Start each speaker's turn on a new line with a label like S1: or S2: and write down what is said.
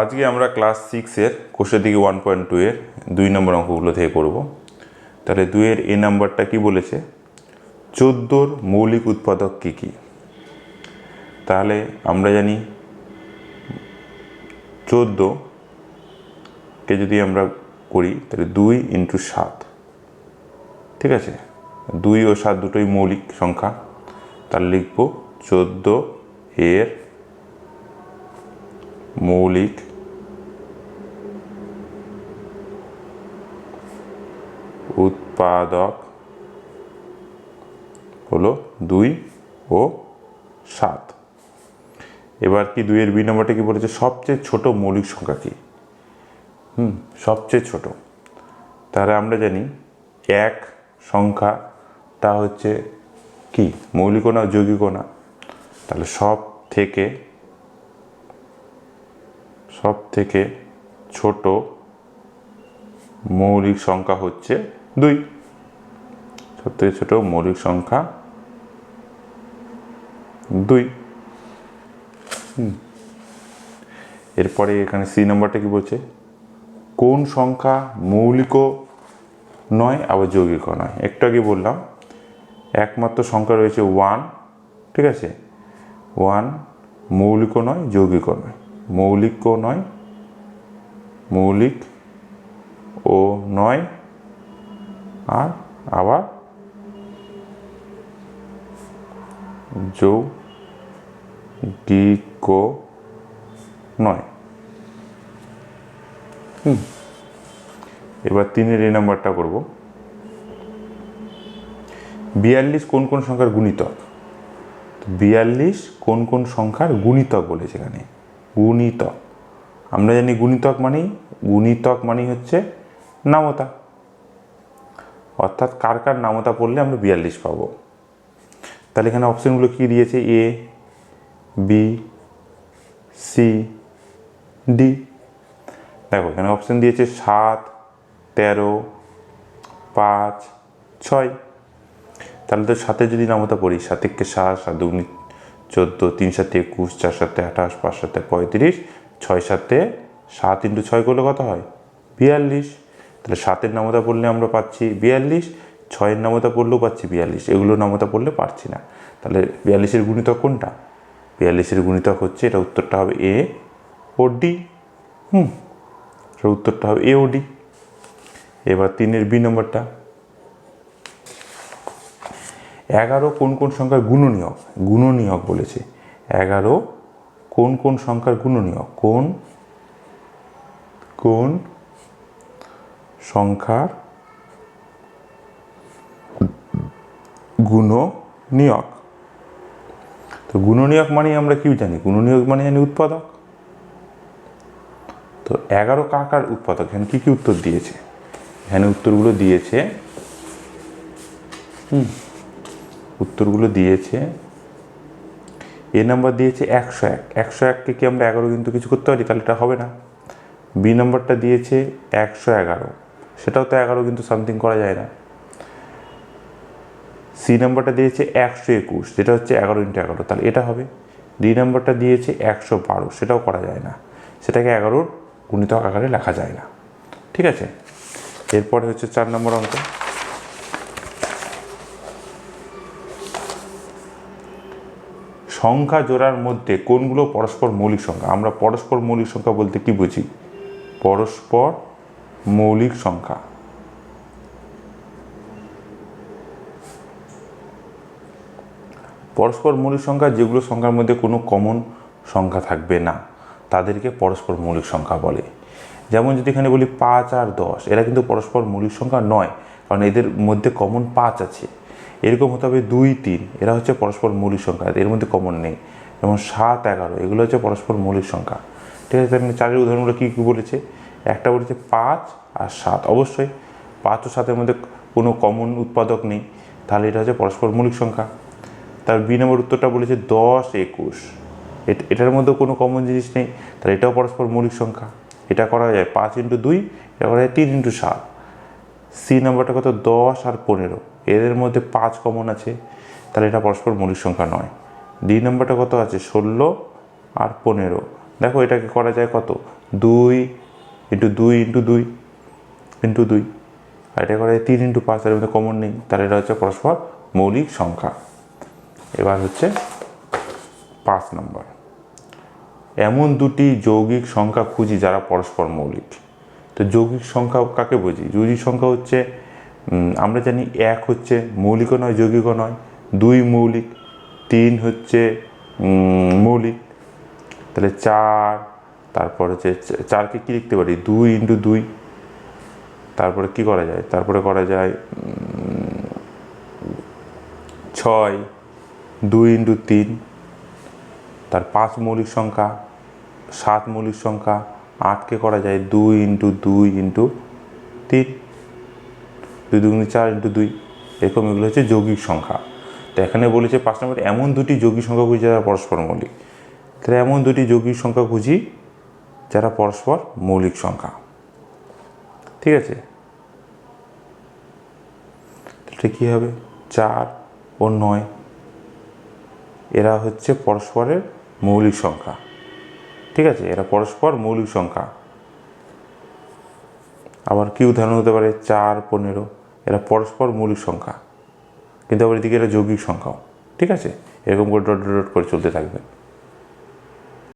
S1: আজকে আমরা ক্লাস সিক্সের কোষের দিকে ওয়ান পয়েন্ট টু এর দুই নম্বর অঙ্কগুলো থেকে করব তাহলে দুইয়ের এ নাম্বারটা কি বলেছে? চোদ্দোর মৌলিক উৎপাদক কী কী? তাহলে আমরা জানি চোদ্দোকে যদি আমরা করি, তাহলে দুই ইন্টু সাত। ঠিক আছে? দুই ও সাত দুটোই মৌলিক সংখ্যা। তাহলে লিখব চোদ্দ এর মৌলিক, উৎপাদক হলো দুই ও সাত। এবার কি দুইয়ের বি নম্বরটা কি বলেছে? সবচেয়ে ছোট মৌলিক সংখ্যা কি? হুম, সবচেয়ে ছোট। তাহলে আমরা জানি এক সংখ্যা, তা হচ্ছে কি? মৌলিক না, যৌগিক না। তাহলে সব থেকে সব থেকে ছোট মৌলিক সংখ্যা হচ্ছে দুই। সব থেকে ছোট মৌলিক সংখ্যা দুই। এরপরে এখানে সি নাম্বারটা কি বলছে? কোন সংখ্যা মৌলিকও নয়, আবার যৌগিকও নয়? একটু আগে বললাম, একমাত্র সংখ্যা রয়েছে ওয়ান ঠিক আছে? ওয়ান মৌলিকও নয় যৌগিকও নয়। মৌলিকও নয়, মৌলিক ও নয়, আর আবার যৌগিকও নয়। হুম। এবার তিনের এই নাম্বারটা করব। বিয়াল্লিশ কোন কোন সংখ্যার গুণিতক? বিয়াল্লিশ কোন কোন সংখ্যার গুণিতক বলেছে এখানে? গুণিতক। আমরা জানি গুণিতক মানেই গুণিতক মানেই হচ্ছে নামতা। অর্থাৎ কার কার নামতা পড়লে আমরা বিয়াল্লিশ পাবো। তাহলে এখানে অপশানগুলো কী দিয়েছে? এ বি সি ডি দেখো, এখানে অপশান দিয়েছে সাত, তেরো, পাঁচ, ছয়। তাহলে তো সাথে যদি নামতা পড়ি, সাতেককে সাত সাত দুগুনি চোদ্দ, তিন সাথে একুশ, চার সাথে আঠাশ, পাঁচ সাথে পঁয়ত্রিশ, ছয় সাথে সাত ইন্টু ছয় করলে কত হয়? বিয়াল্লিশ। তাহলে সাতের নামতা পড়লে আমরা পাচ্ছি বিয়াল্লিশ, ছয়ের নামতা পড়লেও পাচ্ছি বিয়াল্লিশ। এগুলো নামতা পড়লে পারছি না। তাহলে বিয়াল্লিশের গুণিতক কোনটা? বিয়াল্লিশের গুণিতক হচ্ছে এটা উত্তরটা হবে এ ও ডি। হুম উত্তরটা হবে এ ও ডি। এবার তিনের বি নম্বরটা। এগারো কোন কোন সংখ্যার গুণনীয়ক? গুণনীয়ক বলেছে। এগারো কোন কোন সংখ্যার গুণনীয়ক? কোন কোন সংখ্যার গুণনীয়ক? তো গুণনীয়ক মানে আমরা কি জানি? গুণনীয়ক মানে জানি উৎপাদক। তো এগারো কাকার উৎপাদক? এখানে কি কি উত্তর দিয়েছে? এখানে উত্তরগুলো দিয়েছে, হুম উত্তরগুলো দিয়েছে। এ নাম্বার দিয়েছে একশো এক। একশো এককে কি আমরা এগারো কিন্তু কিছু করতে পারি? তাহলে এটা হবে না। বি নাম্বারটা দিয়েছে একশো এগারো। সেটাও তো এগারো কিন্তু সামথিং করা যায় না। সি নাম্বারটা দিয়েছে একশো একুশ, যেটা হচ্ছে এগারো ইন্টু এগারো। তাহলে এটা হবে। ডি নাম্বারটা দিয়েছে একশো বারো, সেটাও করা যায় না। সেটাকে এগারোর গুণিতক আকারে লেখা যায় না। ঠিক আছে? এরপরে হচ্ছে চার নম্বর অঙ্ক। সংখ্যা জোড়ার মধ্যে কোনগুলো পরস্পর মৌলিক সংখ্যা? আমরা পরস্পর মৌলিক সংখ্যা বলতে কি বুঝি? পরস্পর মৌলিক সংখ্যা। পরস্পর মৌলিক সংখ্যা যেগুলো সংখ্যার মধ্যে কোনো কমন সংখ্যা থাকবে না, তাদেরকে পরস্পর মৌলিক সংখ্যা বলে। যেমন যদি এখানে বলি পাঁচ আর দশ, এরা কিন্তু পরস্পর মৌলিক সংখ্যা নয়, কারণ এদের মধ্যে কমন পাঁচ আছে। এরকম হতে হবে দুই, তিন। এরা হচ্ছে পরস্পর মৌলিক সংখ্যা এর মধ্যে কমন নেই। যেমন সাত, এগারো, এগুলো হচ্ছে পরস্পর মৌলিক সংখ্যা। ঠিক আছে, তাহলে চারের উদাহরণগুলো কী কী বলেছে? একটা বলেছে পাঁচ আর সাত। অবশ্যই, পাঁচ ও সাতের মধ্যে কোনো কমন উৎপাদক নেই। তাহলে এটা হচ্ছে পরস্পর মৌলিক সংখ্যা। তার বি নম্বর উত্তরটা বলেছে দশ, একুশ। এট- এটার মধ্যে কোনো কমন জিনিস নেই। তাহলে এটাও পরস্পর মৌলিক সংখ্যা। এটা করা যায় পাঁচ ইন্টু দুই, এটা করা যায় তিন ইন্টু সাত। সি নাম্বারটা কত? দশ আর পনেরো। এদের মধ্যে পাঁচ কমন আছে, তাহলে এটা পরস্পর মৌলিক সংখ্যা নয়। ডি নাম্বারটা কত আছে? ষোলো আর পনেরো। দেখো এটাকে করা যায় কত? দুই ইন্টু দুই ইন্টু দুই ইন্টু দুই। আর এটা করা যায় তিন ইন্টু পাঁচ এর মধ্যে কমন নেই। তাহলে এটা হচ্ছে পরস্পর মৌলিক সংখ্যা। এবার হচ্ছে পাঁচ নম্বর এমন দুটি যৌগিক সংখ্যা খুঁজি যারা পরস্পর মৌলিক। তো যৌগিক সংখ্যা কাকে বুঝি? যৌগিক সংখ্যা হচ্ছে আমরা জানি এক হচ্ছে মৌলিকও নয় যৌগিকও নয়। দুই মৌলিক, তিন হচ্ছে মৌলিক। তাহলে চার, তারপর হচ্ছে চারকে কী লিখতে পারি? দুই ইন্টু দুই। তারপরে কি করা যায়? তারপরে করা যায় ছয়, দুই ইন্টু তিন। তার পাঁচ মৌলিক সংখ্যা, সাত মৌলিক সংখ্যা আটকে করা যায় দুই ইন্টু দুই ইন্টু তিন, দুই দুগুণে চার ইন্টু দুই। এরকম এগুলো হচ্ছে যৌগিক সংখ্যা। তো এখানে বলেছে পাঁচ নম্বর এমন দুটি যৌগিক সংখ্যা খুঁজি যারা পরস্পর মৌলিক। তাহলে এমন দুটি যৌগিক সংখ্যা খুঁজি যারা পরস্পর মৌলিক সংখ্যা। ঠিক আছে? এটা কী হবে? চার ও নয়, এরা হচ্ছে পরস্পরের মৌলিক সংখ্যা। ঠিক আছে, এরা পরস্পর মৌলিক সংখ্যা। আবার কি উদাহরণ হতে পারে? চার, পনেরো, এরা পরস্পর মৌলিক সংখ্যা। কিন্তু আবার এদিকে এরা যৌগিক সংখ্যাও। ঠিক আছে? এরকম করে ডট ডট করে চলতে থাকবে।